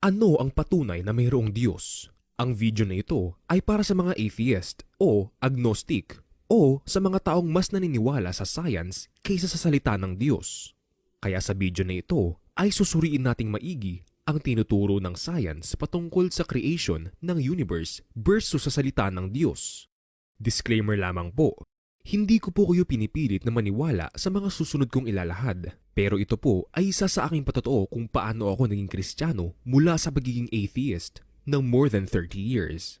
Ano ang patunay na mayroong Diyos? Ang video na ito ay para sa mga atheist o agnostic o sa mga taong mas naniniwala sa science kaysa sa salita ng Diyos. Kaya sa video na ito ay susuriin nating maigi ang tinuturo ng science patungkol sa creation ng universe versus sa salita ng Diyos. Disclaimer lamang po, hindi ko po kayo pinipilit na maniwala sa mga susunod kong ilalahad. Pero ito po ay isa sa aking patotoo kung paano ako naging kristyano mula sa pagiging atheist ng more than 30 years.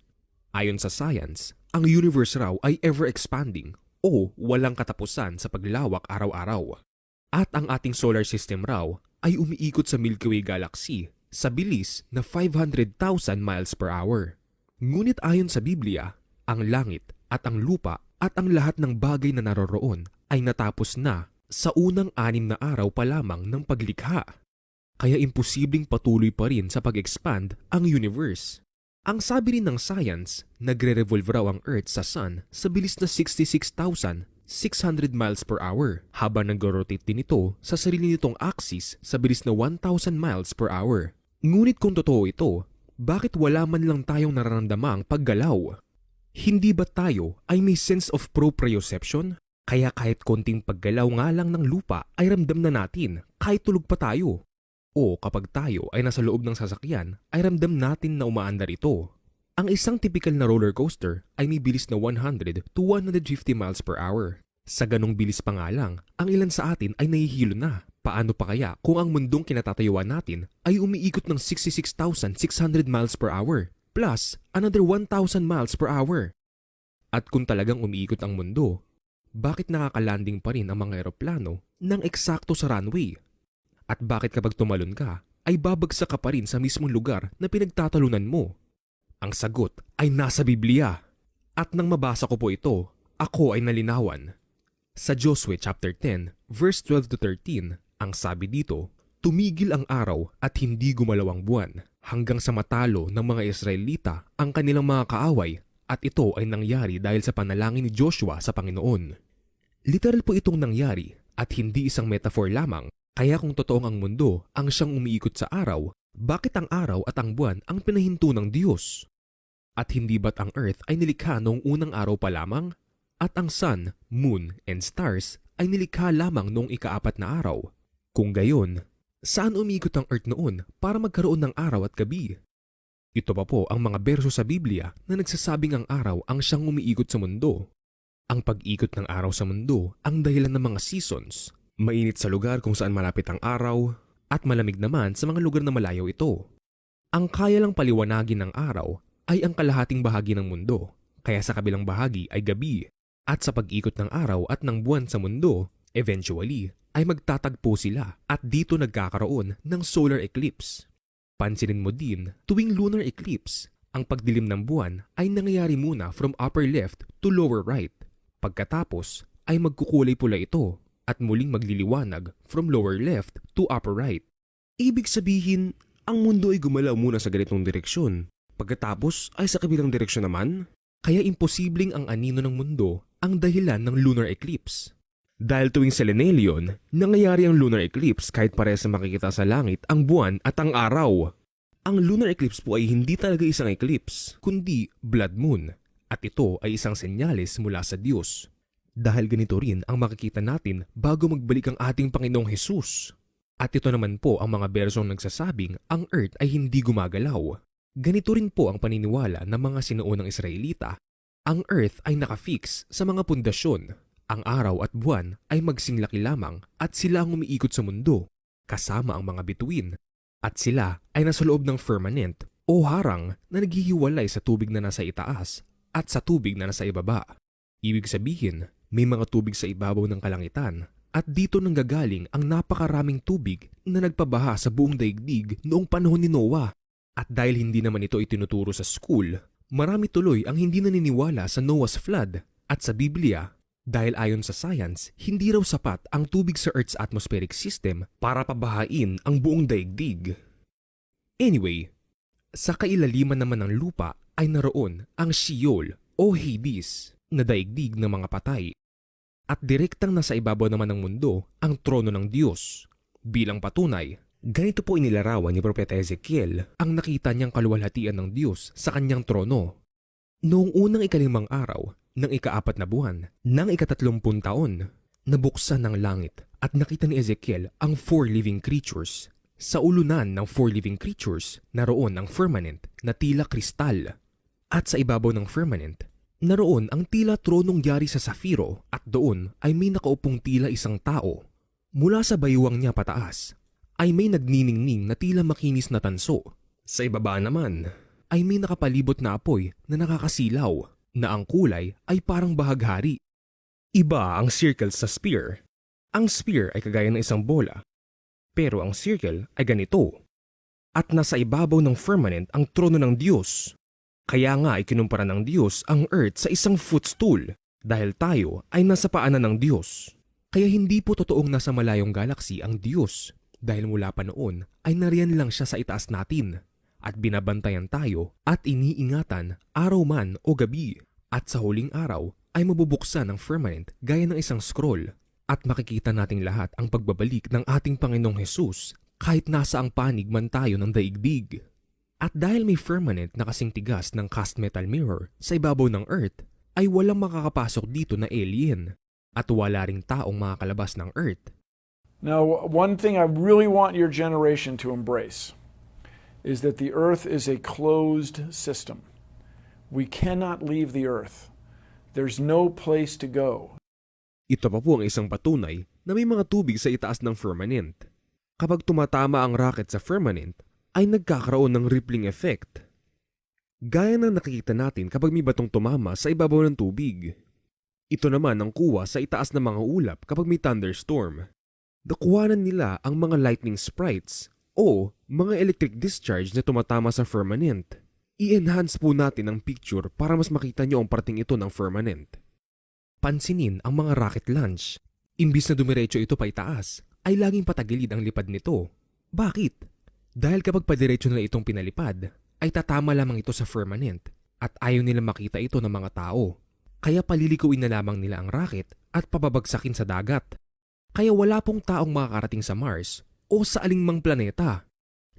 Ayon sa science, ang universe raw ay ever-expanding o walang katapusan sa paglawak araw-araw. At ang ating solar system raw ay umiikot sa Milky Way Galaxy sa bilis na 500,000 miles per hour. Ngunit ayon sa Biblia, ang langit at ang lupa at ang lahat ng bagay na naroroon ay natapos na sa unang anim na araw pa lamang ng paglikha. Kaya imposibleng patuloy pa rin sa pag-expand ang universe. Ang sabi rin ng science, nagre-revolve raw ang Earth sa Sun sa bilis na 66,600 miles per hour habang nag-rotate din ito sa sarili nitong axis sa bilis na 1,000 miles per hour. Ngunit kung totoo ito, bakit wala man lang tayong nararamdamang paggalaw? Hindi ba tayo ay may sense of proprioception? Kaya kahit konting paggalaw nga lang ng lupa ay ramdam na natin kahit tulog pa tayo. O kapag tayo ay nasa loob ng sasakyan ay ramdam natin na umaandar ito. Ang isang typical na roller coaster ay may bilis na 100 to 150 miles per hour. Sa ganong bilis pa nga lang, ang ilan sa atin ay nahihilo na. Paano pa kaya kung ang mundong kinatatayuan natin ay umiikot ng 66,600 miles per hour plus another 1,000 miles per hour? At kung talagang umiikot ang mundo, bakit nakakalanding pa rin ang mga eroplano ng eksakto sa runway? At bakit kapag tumalon ka, ay babagsak ka pa rin sa mismong lugar na pinagtatalunan mo? Ang sagot ay nasa Biblia. At nang mabasa ko po ito, ako ay nalinawan. Sa Joshua chapter 10, verse 12 to 13, ang sabi dito, Tumigil ang araw at hindi gumalaw ang buwan hanggang sa matalo ng mga Israelita ang kanilang mga kaaway at ito ay nangyari dahil sa panalangin ni Joshua sa Panginoon. Literal po itong nangyari at hindi isang metaphor lamang kaya kung totoong ang mundo ang siyang umiikot sa araw, bakit ang araw at ang buwan ang pinahinto ng Diyos? At hindi ba't ang earth ay nilikha noong unang araw pa lamang? At ang sun, moon, and stars ay nilikha lamang noong ikaapat na araw? Kung gayon, saan umiikot ang earth noon para magkaroon ng araw at gabi? Ito pa po ang mga berso sa Biblia na nagsasabing ang araw ang siyang umiikot sa mundo. Ang pag-ikot ng araw sa mundo ang dahilan ng mga seasons. Mainit sa lugar kung saan malapit ang araw at malamig naman sa mga lugar na malayo ito. Ang kaya lang paliwanagin ng araw ay ang kalahating bahagi ng mundo, kaya sa kabilang bahagi ay gabi. At sa pag-ikot ng araw at ng buwan sa mundo, eventually ay magtatagpo sila at dito nagkakaroon ng solar eclipse. Pansinin mo din, tuwing lunar eclipse, ang pagdilim ng buwan ay nangyayari muna from upper left to lower right. Pagkatapos ay magkukulay pula ito at muling magliliwanag from lower left to upper right. Ibig sabihin, ang mundo ay gumalaw muna sa ganitong direksyon. Pagkatapos ay sa kabilang direksyon naman, kaya imposibleng ang anino ng mundo ang dahilan ng lunar eclipse. Dahil tuwing selenelion, nangyayari ang lunar eclipse kahit parehas na makikita sa langit ang buwan at ang araw. Ang lunar eclipse po ay hindi talaga isang eclipse, kundi blood moon. At ito ay isang senyales mula sa Diyos. Dahil ganito rin ang makikita natin bago magbalik ang ating Panginoong Hesus. At ito naman po ang mga bersong nagsasabing ang earth ay hindi gumagalaw. Ganito rin po ang paniniwala ng mga sinuunang Israelita. Ang earth ay nakafix sa mga pundasyon. Ang araw at buwan ay magsinglaki lamang at sila ang umiikot sa mundo, kasama ang mga bituin. At sila ay nasa loob ng firmament o harang na naghihiwalay sa tubig na nasa itaas at sa tubig na nasa ibaba. Ibig sabihin, may mga tubig sa ibabaw ng kalangitan at dito nanggagaling ang napakaraming tubig na nagpabaha sa buong daigdig noong panahon ni Noah. At dahil hindi naman ito itinuturo sa school, marami tuloy ang hindi naniniwala sa Noah's flood at sa Biblia dahil ayon sa science, hindi raw sapat ang tubig sa Earth's atmospheric system para pabahain ang buong daigdig. Anyway, sa kailaliman naman ng lupa ay naroon ang Sheol o Hades na daigdig ng mga patay. At direktang nasa ibabaw naman ng mundo ang trono ng Diyos. Bilang patunay, Ganito po inilarawan ni Propeta Ezekiel ang nakita niyang kaluwalhatian ng Diyos sa kanyang trono. Noong unang ikalimang araw ng ikaapat na buwan ng ikatatlumpun taon, nabuksan ng langit at nakita ni Ezekiel ang four living creatures. Sa ulunan ng four living creatures, naroon ang firmament na tila kristal. At sa ibabaw ng firmament, naroon ang tila tronong yari sa safiro at doon ay may nakaupong tila isang tao. Mula sa baywang niya pataas ay may nagniningning na tila makinis na tanso. Sa ibaba naman ay may nakapalibot na apoy na nakakasilaw na ang kulay ay parang bahaghari. Iba ang circle sa spear. Ang spear ay kagaya ng isang bola, pero ang circle ay ganito. At nasa ibabaw ng firmament ang trono ng Diyos. Kaya nga ay kinumpara ng Diyos ang earth sa isang footstool dahil tayo ay nasa paanan ng Diyos. Kaya hindi po totoong nasa malayong galaksi ang Diyos dahil mula pa noon ay nariyan lang siya sa itaas natin at binabantayan tayo at iniingatan araw man o gabi at sa huling araw ay mabubuksan ang firmament gaya ng isang scroll at makikita nating lahat ang pagbabalik ng ating Panginoong Hesus kahit nasa ang panig man tayo ng daigdig. At dahil may firmament na kasing tigas ng cast metal mirror sa ibabaw ng Earth, ay walang makakapasok dito na alien at wala ring taong makakalabas ng Earth. Now, one thing I really want your generation to embrace is that the earth is a closed system. We cannot leave the earth. There's no place to go. Ito pa po ang isang patunay na may mga tubig sa itaas ng firmament. Kapag tumatama ang rocket sa firmament, ay nagkakaroon ng rippling effect. Gaya ng nakikita natin kapag may batong tumama sa ibabaw ng tubig. Ito naman ang kuha sa itaas ng mga ulap kapag may thunderstorm. Nakuhanan nila ang mga lightning sprites o mga electric discharge na tumatama sa firmament. I-enhance po natin ang picture para mas makita nyo ang parting ito ng firmament. Pansinin ang mga rocket launch. Imbis na dumiretso ito pa itaas, ay laging patagilid ang lipad nito. Bakit? Dahil kapag padiretso na itong pinalipad, ay tatama lamang ito sa firmament at ayaw nila makita ito ng mga tao. Kaya palilikawin na lamang nila ang rocket at pababagsakin sa dagat. Kaya wala pong taong makakarating sa Mars o sa alingmang planeta.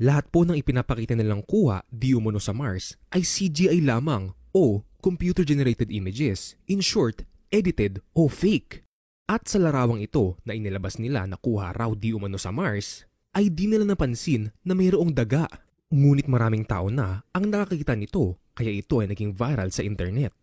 Lahat po ng ipinapakita nilang kuha di umano sa Mars ay CGI lamang o computer-generated images. In short, edited o fake. At sa larawang ito na inilabas nila na kuha raw di umano sa Mars, ay di nila napansin na mayroong daga. Ngunit maraming tao na ang nakakita nito kaya ito ay naging viral sa internet.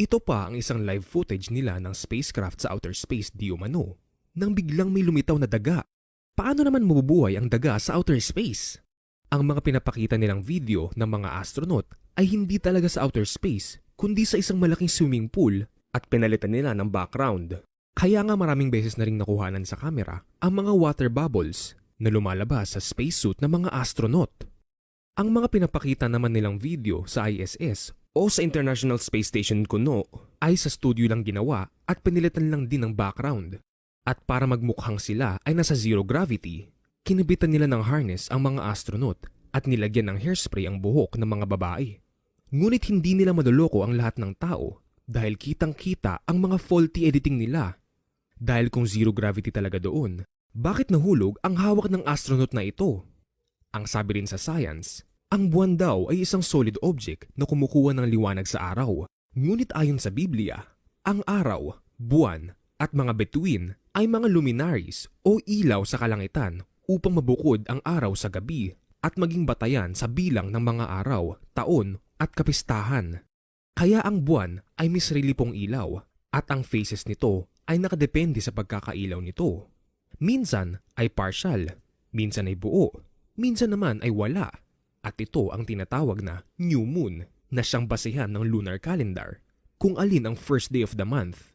Ito pa ang isang live footage nila ng spacecraft sa outer space di umano nang biglang may lumitaw na daga. Paano naman mabubuhay ang daga sa outer space? Ang mga pinapakita nilang video ng mga astronaut ay hindi talaga sa outer space kundi sa isang malaking swimming pool at pinalitan nila ng background. Kaya nga maraming beses na ring nakuhanan sa kamera ang mga water bubbles na lumalabas sa spacesuit ng mga astronaut. Ang mga pinapakita naman nilang video sa ISS o sa International Space Station kuno ay sa studio lang ginawa at pinilitan lang din ng background. At para magmukhang sila ay nasa zero gravity, kinibitan nila ng harness ang mga astronaut at nilagyan ng hairspray ang buhok ng mga babae. Ngunit hindi nila madoloko ang lahat ng tao dahil kitang-kita ang mga faulty editing nila. Dahil kung zero gravity talaga doon, bakit nahulog ang hawak ng astronaut na ito? Ang sabi rin sa science, ang buwan daw ay isang solid object na kumukuha ng liwanag sa araw. Ngunit ayon sa Biblia, ang araw, buwan, at mga bituin ay mga luminaries o ilaw sa kalangitan upang mabukod ang araw sa gabi at maging batayan sa bilang ng mga araw, taon at kapistahan. Kaya ang buwan ay may sarili pong ilaw at ang phases nito ay nakadepende sa pagkakailaw nito. Minsan ay partial, minsan ay buo, minsan naman ay wala. At ito ang tinatawag na new moon na siyang basehan ng lunar calendar kung alin ang first day of the month.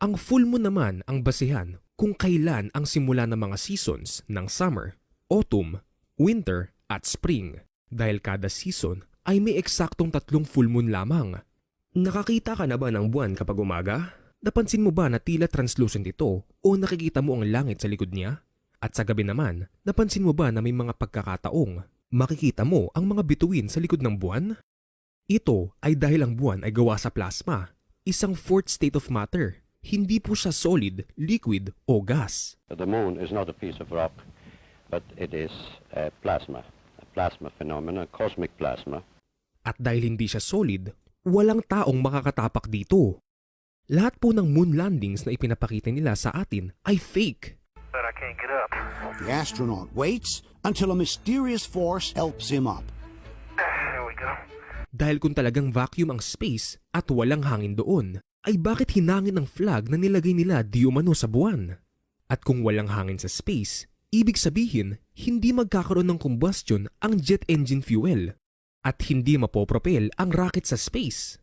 Ang full moon naman ang basehan kung kailan ang simula ng mga seasons ng summer, autumn, winter at spring dahil kada season ay may eksaktong tatlong full moon lamang. Nakakita ka na ba ng buwan kapag umaga? Napansin mo ba na tila translucent ito o nakikita mo ang langit sa likod niya? At sa gabi naman, napansin mo ba na may mga pagkakataong makikita mo ang mga bituin sa likod ng buwan? Ito ay dahil ang buwan ay gawa sa plasma, isang fourth state of matter. Hindi po siya solid, liquid o gas. The moon is not a piece of rock. but it is a plasma, a plasma phenomenon, cosmic plasma. At dahil hindi siya solid, walang taong makakatapak dito. Lahat po ng moon landings na ipinapakita nila sa atin ay fake. but I can't get up. The astronaut waits until a mysterious force helps him up. There we go. Dahil kung talagang vacuum ang space at walang hangin doon, ay bakit hinangin ang flag na nilagay nila di umano sa buwan? At kung walang hangin sa space, ibig sabihin hindi magkakaroon ng combustion ang jet engine fuel at hindi mapopropel ang rocket sa space.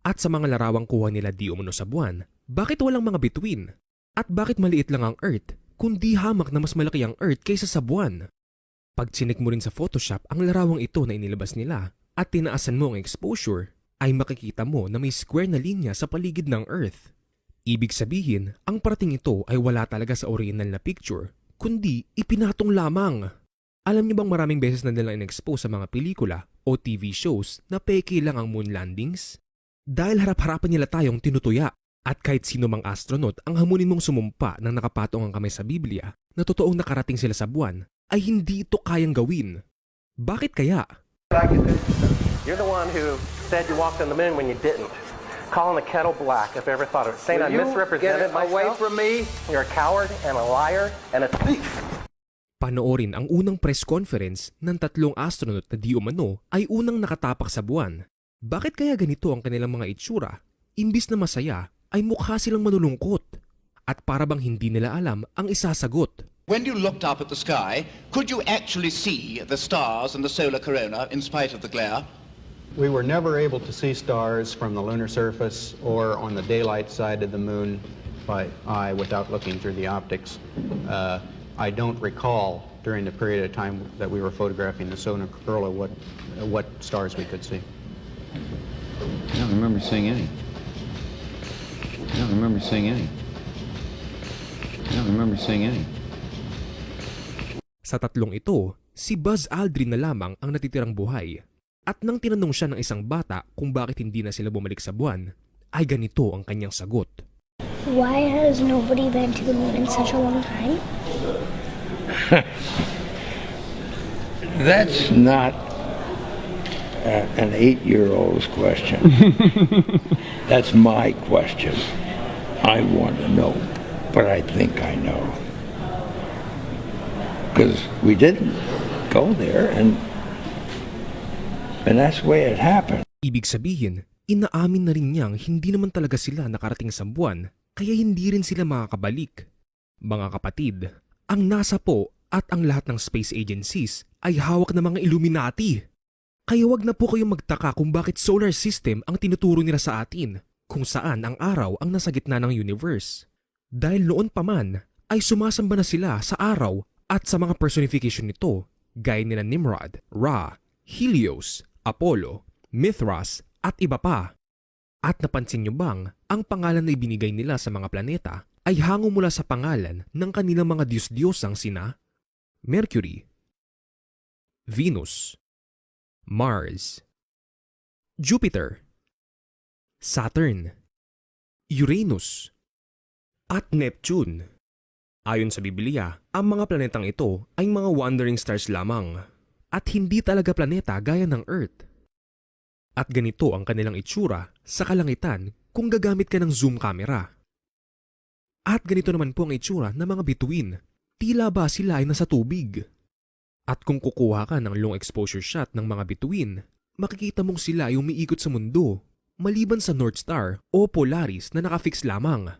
At sa mga larawang kuha nila di umano sa buwan, bakit walang mga between? At bakit maliit lang ang Earth kundi hamak na mas malaki ang Earth kaysa sa buwan? Pag chinik mo rin sa Photoshop ang larawang ito na inilabas nila at tinaasan mo ang exposure, ay makikita mo na may square na linya sa paligid ng Earth. Ibig sabihin, ang parating ito ay wala talaga sa original na picture, kundi ipinatong lamang. Alam niyo bang maraming beses na nilang in-expose sa mga pelikula o TV shows na peke lang ang moon landings? Dahil harap-harapan nila tayong tinutuya at kahit sino mang astronaut ang hamunin mong sumumpa ng nakapatong ang kamay sa Biblia na totoong nakarating sila sa buwan, ay hindi ito kayang gawin. Bakit kaya? You're the one who said you walked on the moon when you didn't. Calling the kettle black if I ever thought of it. Saying I Will you misrepresented get away myself. from me? You're a coward and a liar and a thief. Panoorin ang unang press conference ng tatlong astronaut na di umano ay unang nakatapak sa buwan. Bakit kaya ganito ang kanilang mga itsura? Imbis na masaya, ay mukha silang manulungkot. At para bang hindi nila alam ang isasagot. When you looked up at the sky, could you actually see the stars and the solar corona in spite of the glare? We were never able to see stars from the lunar surface or on the daylight side of the moon by eye without looking through the optics. Uh, I don't recall during the period of time that we were photographing the solar corona what, what stars we could see. I don't remember seeing any. I don't remember seeing any. I don't remember seeing any. Sa tatlong ito, si Buzz Aldrin na lamang ang natitirang buhay. At nang tinanong siya ng isang bata kung bakit hindi na sila bumalik sa buwan, ay ganito ang kanyang sagot. Why has nobody been to the moon in such a long time? That's not uh, an eight-year-old's question. That's my question. I want to know, but I think I know. Because we didn't go there, and and that's the way it happened. Ibig sabihin, inaamin na rin niyang hindi naman talaga sila nakarating sa buwan, kaya hindi rin sila makakabalik. Mga kapatid, ang NASA po at ang lahat ng space agencies ay hawak ng mga Illuminati. Kaya wag na po kayong magtaka kung bakit solar system ang tinuturo nila sa atin, kung saan ang araw ang nasa gitna ng universe. Dahil noon pa man, ay sumasamba na sila sa araw at sa mga personification nito, gaya nila Nimrod, Ra, Helios, Apollo, Mithras at iba pa. At napansin nyo bang ang pangalan na ibinigay nila sa mga planeta ay hango mula sa pangalan ng kanilang mga diyos-diyosang sina Mercury, Venus, Mars, Jupiter, Saturn, Uranus, at Neptune. Ayon sa Biblia, ang mga planetang ito ay mga wandering stars lamang at hindi talaga planeta gaya ng Earth. At ganito ang kanilang itsura sa kalangitan kung gagamit ka ng zoom camera. At ganito naman po ang itsura ng mga bituin. Tila ba sila ay nasa tubig? At kung kukuha ka ng long exposure shot ng mga bituin, makikita mong sila ay umiikot sa mundo, maliban sa North Star o Polaris na nakafix lamang.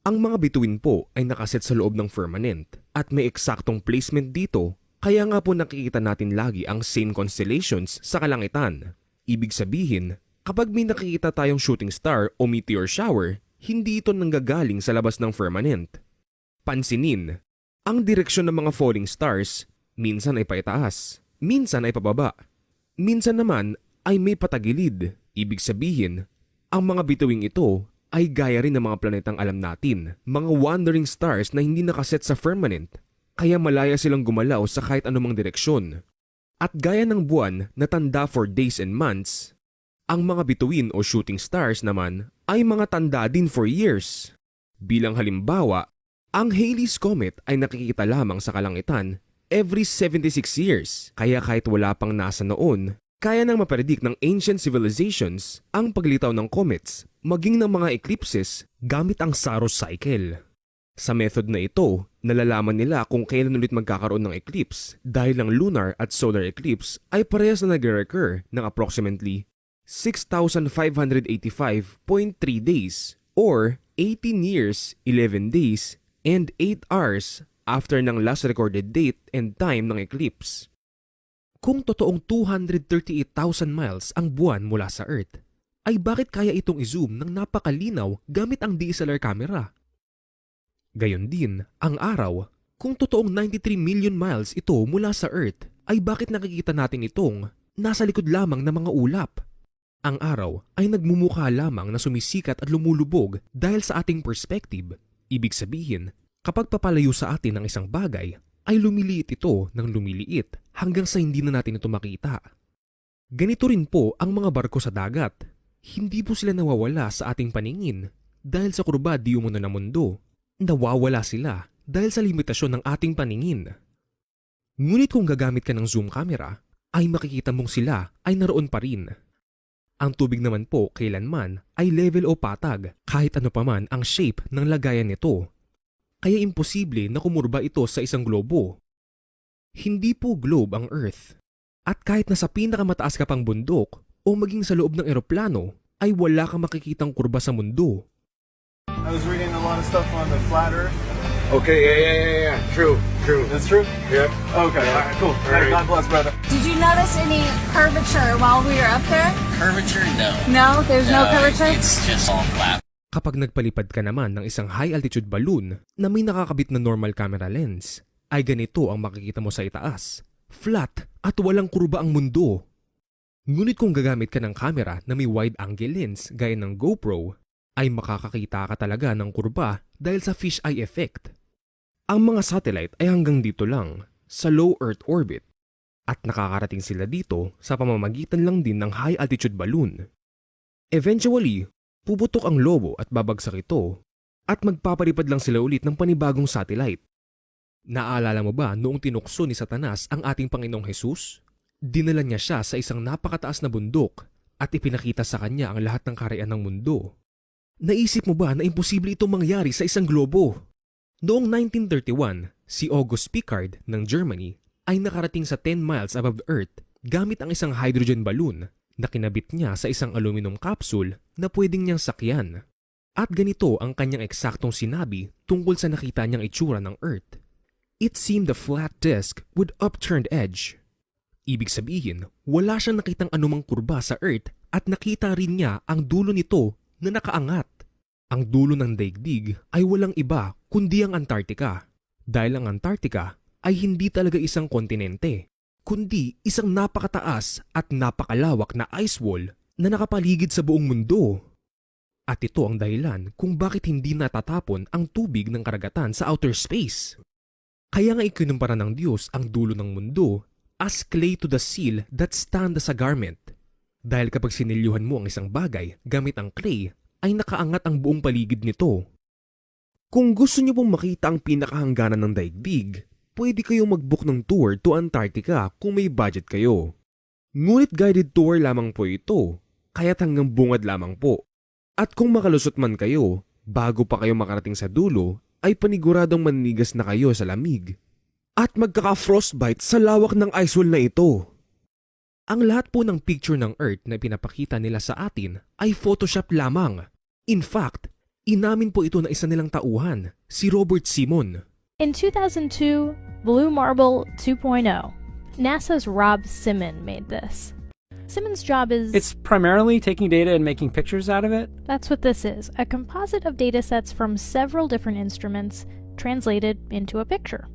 Ang mga bituin po ay nakaset sa loob ng firmament at may eksaktong placement dito kaya nga po nakikita natin lagi ang same constellations sa kalangitan. Ibig sabihin, kapag may nakikita tayong shooting star o meteor shower, hindi ito nanggagaling sa labas ng firmament. Pansinin, ang direksyon ng mga falling stars minsan ay paitaas, minsan ay pababa. Minsan naman ay may patagilid. Ibig sabihin, ang mga bituing ito ay gaya rin ng mga planetang alam natin, mga wandering stars na hindi nakaset sa firmament, kaya malaya silang gumalaw sa kahit anumang direksyon. At gaya ng buwan na tanda for days and months, ang mga bituin o shooting stars naman ay mga tanda din for years. Bilang halimbawa, ang Halley's Comet ay nakikita lamang sa kalangitan every 76 years. Kaya kahit wala pang NASA noon, kaya nang mapredict ng ancient civilizations ang paglitaw ng comets maging ng mga eclipses gamit ang Saros cycle. Sa method na ito, nalalaman nila kung kailan ulit magkakaroon ng eclipse dahil ang lunar at solar eclipse ay parehas na nagre-recur ng approximately 6,585.3 days or 18 years, 11 days, and 8 hours after ng last recorded date and time ng eclipse. Kung totoong 238,000 miles ang buwan mula sa Earth, ay bakit kaya itong i-zoom ng napakalinaw gamit ang DSLR camera? Gayon din, ang araw, kung totoong 93 million miles ito mula sa Earth, ay bakit nakikita natin itong nasa likod lamang ng mga ulap? Ang araw ay nagmumukha lamang na sumisikat at lumulubog dahil sa ating perspective. Ibig sabihin, kapag papalayo sa atin ng isang bagay, ay lumiliit ito ng lumiliit hanggang sa hindi na natin ito makita. Ganito rin po ang mga barko sa dagat. Hindi po sila nawawala sa ating paningin dahil sa kurba di umano na mundo. Nawawala sila dahil sa limitasyon ng ating paningin. Ngunit kung gagamit ka ng zoom camera, ay makikita mong sila ay naroon pa rin. Ang tubig naman po kailanman ay level o patag kahit ano paman ang shape ng lagayan nito. Kaya imposible na kumurba ito sa isang globo. Hindi po globe ang Earth. At kahit nasa pinakamataas ka pang bundok o maging sa loob ng eroplano, ay wala kang makikitang kurba sa mundo. I was reading a lot of stuff on the flat Earth. Okay, yeah, yeah, yeah, yeah. True, true. That's true. Yep. Okay, all right, cool. All right, God bless, brother. Did you notice any curvature while we were up there? Curvature? No. No, there's no, curvature. It's just all flat. Kapag nagpalipad ka naman ng isang high-altitude balloon na may nakakabit na normal camera lens, ay ganito ang makikita mo sa itaas. Flat at walang kurba ang mundo. Ngunit kung gagamit ka ng camera na may wide-angle lens gaya ng GoPro, ay makakakita ka talaga ng kurba dahil sa fisheye effect. Ang mga satellite ay hanggang dito lang, sa low Earth orbit, at nakakarating sila dito sa pamamagitan lang din ng high-altitude balloon. Eventually, puputok ang lobo at babagsak ito at magpapalipad lang sila ulit ng panibagong satellite. Naalala mo ba noong tinukso ni Satanas ang ating Panginoong Hesus? Dinala niya siya sa isang napakataas na bundok at ipinakita sa kanya ang lahat ng karayaan ng mundo. Naisip mo ba na imposible itong mangyari sa isang globo? Noong 1931, si August Piccard ng Germany ay nakarating sa 10 miles above Earth gamit ang isang hydrogen balloon na kinabit niya sa isang aluminum capsule na pwedeng niyang sakyan. At ganito ang kanyang eksaktong sinabi tungkol sa nakita niyang itsura ng Earth. It seemed a flat disk with upturned edge. Ibig sabihin, wala siyang nakitang anumang kurba sa Earth at nakita rin niya ang dulo nito na nakaangat. Ang dulo ng daigdig ay walang iba kundi ang Antarctica. Dahil ang Antarctica ay hindi talaga isang kontinente, kundi isang napakataas at napakalawak na ice wall na nakapaligid sa buong mundo. At ito ang dahilan kung bakit hindi natatapon ang tubig ng karagatan sa outer space. Kaya nga ikinumpara ng Diyos ang dulo ng mundo as clay to the seal that stand as a garment. Dahil kapag sinilyuhan mo ang isang bagay gamit ang clay, ay nakaangat ang buong paligid nito. Kung gusto niyo pong makita ang pinakahangganan ng daigdig, pwede kayong mag-book ng tour to Antarctica kung may budget kayo. Ngunit guided tour lamang po ito, kaya't hanggang bungad lamang po. At kung makalusot man kayo, bago pa kayo makarating sa dulo, ay paniguradong maninigas na kayo sa lamig. At magkaka-frostbite sa lawak ng ice wall na ito. Ang lahat po ng picture ng Earth na pinapakita nila sa atin ay Photoshop lamang. In fact, inamin po ito na isa nilang tauhan, si Robert Simon. In 2002, Blue Marble 2.0, NASA's Rob Simon made this. Simon's job is. It's primarily taking data and making pictures out of it. That's what this is a composite of data sets from several different instruments translated into a picture.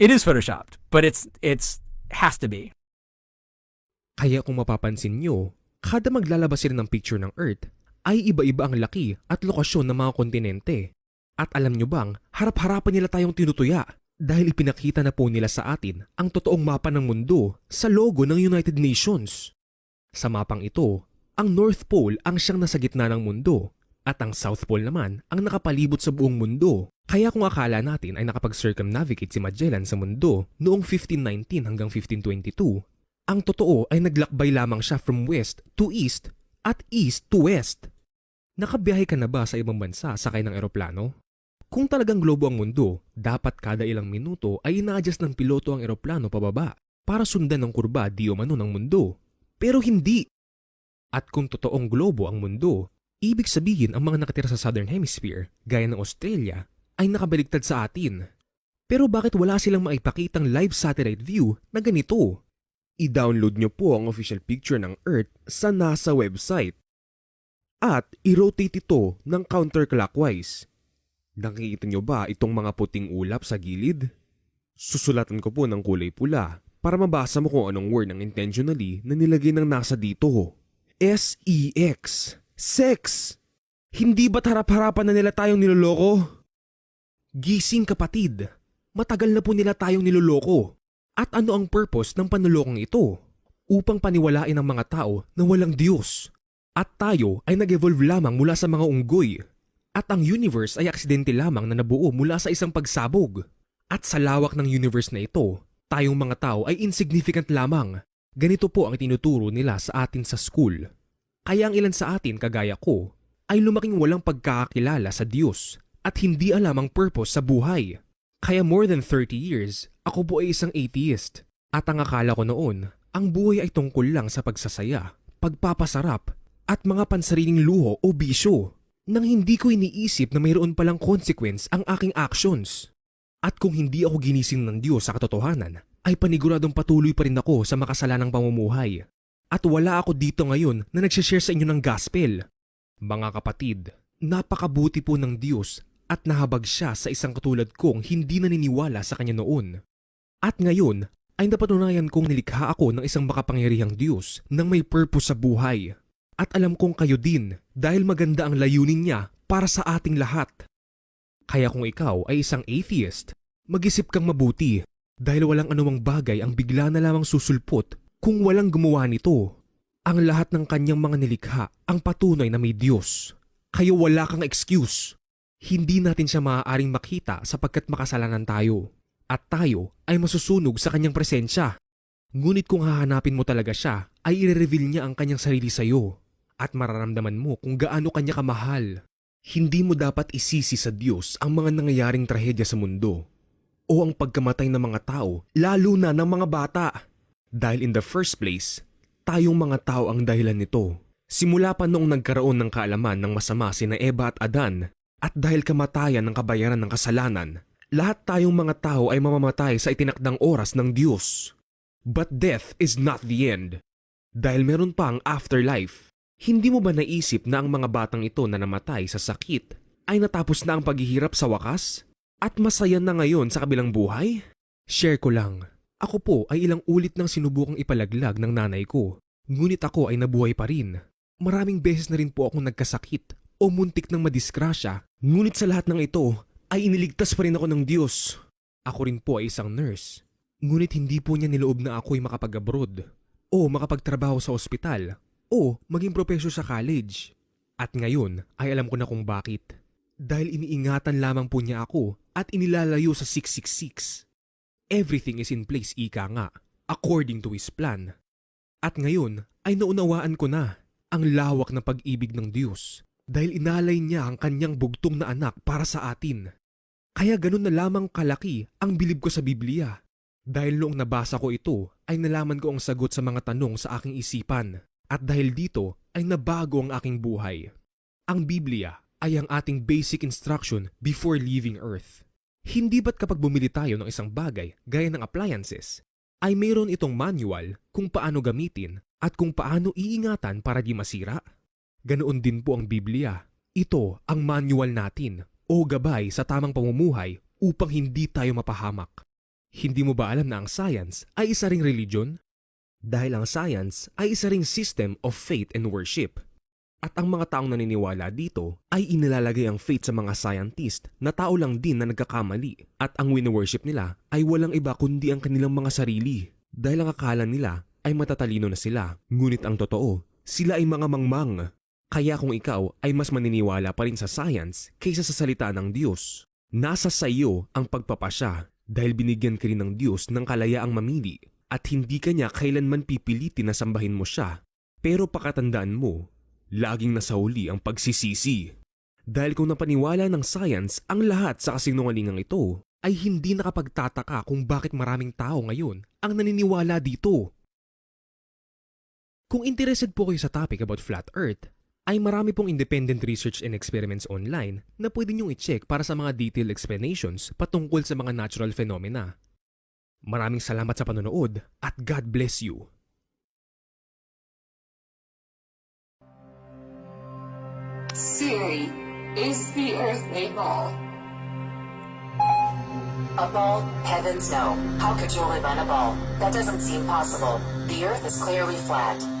It is photoshopped, but it's it's has to be. Kaya kung mapapansin nyo, kada maglalabas sila ng picture ng Earth, ay iba-iba ang laki at lokasyon ng mga kontinente. At alam nyo bang, harap-harapan nila tayong tinutuya dahil ipinakita na po nila sa atin ang totoong mapa ng mundo sa logo ng United Nations. Sa mapang ito, ang North Pole ang siyang nasa gitna ng mundo at ang South Pole naman ang nakapalibot sa buong mundo. Kaya kung akala natin ay nakapag-circumnavigate si Magellan sa mundo noong 1519 hanggang 1522, ang totoo ay naglakbay lamang siya from west to east at east to west. Nakabiyahe ka na ba sa ibang bansa sakay ng eroplano? Kung talagang globo ang mundo, dapat kada ilang minuto ay ina-adjust ng piloto ang eroplano pababa para sundan ng kurba di umano ng mundo. Pero hindi! At kung totoong globo ang mundo, ibig sabihin ang mga nakatira sa Southern Hemisphere, gaya ng Australia, ay nakabaligtad sa atin. Pero bakit wala silang maipakitang live satellite view na ganito? I-download nyo po ang official picture ng Earth sa NASA website. At i-rotate ito ng counterclockwise. Nakikita nyo ba itong mga puting ulap sa gilid? Susulatan ko po ng kulay pula para mabasa mo kung anong word ng intentionally na nilagay ng NASA dito. S-E-X. Sex! Hindi ba't harap-harapan na nila tayong niloloko? Gising kapatid, matagal na po nila tayong niloloko. At ano ang purpose ng panlolokong ito? Upang paniwalain ng mga tao na walang Diyos. At tayo ay nag-evolve lamang mula sa mga unggoy. At ang universe ay aksidente lamang na nabuo mula sa isang pagsabog. At sa lawak ng universe na ito, tayong mga tao ay insignificant lamang. Ganito po ang tinuturo nila sa atin sa school. Kaya ang ilan sa atin kagaya ko ay lumaking walang pagkakakilala sa Diyos at hindi alam ang purpose sa buhay. Kaya more than 30 years, ako po ay isang atheist. At ang akala ko noon, ang buhay ay tungkol lang sa pagsasaya, pagpapasarap, at mga pansariling luho o bisyo. Nang hindi ko iniisip na mayroon palang consequence ang aking actions. At kung hindi ako ginising ng Diyos sa katotohanan, ay paniguradong patuloy pa rin ako sa makasalanang pamumuhay. At wala ako dito ngayon na nagsishare sa inyo ng gospel. Mga kapatid, napakabuti po ng Diyos at nahabag siya sa isang katulad kong hindi naniniwala sa kanya noon. At ngayon ay napatunayan kong nilikha ako ng isang makapangyarihang Diyos nang may purpose sa buhay. At alam kong kayo din dahil maganda ang layunin niya para sa ating lahat. Kaya kung ikaw ay isang atheist, mag-isip kang mabuti dahil walang anumang bagay ang bigla na lamang susulpot kung walang gumawa nito. Ang lahat ng kanyang mga nilikha ang patunay na may Diyos. Kaya wala kang excuse hindi natin siya maaaring makita sapagkat makasalanan tayo. At tayo ay masusunog sa kanyang presensya. Ngunit kung hahanapin mo talaga siya, ay i-reveal niya ang kanyang sarili sa iyo. At mararamdaman mo kung gaano kanya kamahal. Hindi mo dapat isisi sa Diyos ang mga nangyayaring trahedya sa mundo. O ang pagkamatay ng mga tao, lalo na ng mga bata. Dahil in the first place, tayong mga tao ang dahilan nito. Simula pa noong nagkaroon ng kaalaman ng masama sina Eva at Adan, at dahil kamatayan ng kabayaran ng kasalanan, lahat tayong mga tao ay mamamatay sa itinakdang oras ng Diyos. But death is not the end. Dahil meron pa ang afterlife. Hindi mo ba naisip na ang mga batang ito na namatay sa sakit ay natapos na ang paghihirap sa wakas? At masaya na ngayon sa kabilang buhay? Share ko lang. Ako po ay ilang ulit nang sinubukang ipalaglag ng nanay ko. Ngunit ako ay nabuhay pa rin. Maraming beses na rin po akong nagkasakit o muntik ng madisgrasya. Ngunit sa lahat ng ito ay iniligtas pa rin ako ng Diyos. Ako rin po ay isang nurse. Ngunit hindi po niya niloob na ako'y makapag-abroad o makapagtrabaho sa ospital o maging propesyo sa college. At ngayon ay alam ko na kung bakit. Dahil iniingatan lamang po niya ako at inilalayo sa 666. Everything is in place ika nga, according to His plan. At ngayon ay naunawaan ko na ang lawak ng pag-ibig ng Diyos dahil inalay niya ang kanyang bugtong na anak para sa atin. Kaya ganun na lamang kalaki ang bilib ko sa Biblia. Dahil noong nabasa ko ito ay nalaman ko ang sagot sa mga tanong sa aking isipan at dahil dito ay nabago ang aking buhay. Ang Biblia ay ang ating basic instruction before leaving earth. Hindi ba't kapag bumili tayo ng isang bagay gaya ng appliances, ay mayroon itong manual kung paano gamitin at kung paano iingatan para di masira? Ganoon din po ang Biblia. Ito ang manual natin o gabay sa tamang pamumuhay upang hindi tayo mapahamak. Hindi mo ba alam na ang science ay isa ring religion? Dahil ang science ay isa ring system of faith and worship. At ang mga taong naniniwala dito ay inilalagay ang faith sa mga scientist na tao lang din na nagkakamali at ang wini-worship nila ay walang iba kundi ang kanilang mga sarili dahil ang akala nila ay matatalino na sila. Ngunit ang totoo, sila ay mga mangmang. Kaya kung ikaw ay mas maniniwala pa rin sa science kaysa sa salita ng Diyos, Nasa sayo ang pagpapasya dahil binigyan ka rin ng Diyos ng kalayaang mamili at hindi ka niya kailanman pipilitin na sambahin mo siya. Pero pakatandaan mo, laging nasa huli ang pagsisisi. Dahil kung napaniwala ng science ang lahat sa kasinungalingang ito, ay hindi nakapagtataka kung bakit maraming tao ngayon ang naniniwala dito. Kung interested po kayo sa topic about flat earth, ay marami pong independent research and experiments online na pwede niyong i-check para sa mga detailed explanations patungkol sa mga natural phenomena. Maraming salamat sa panonood at God bless you. Siri, is the Earth a ball? A ball? Heavens no. How could you live on a ball? That doesn't seem possible. The Earth is clearly flat.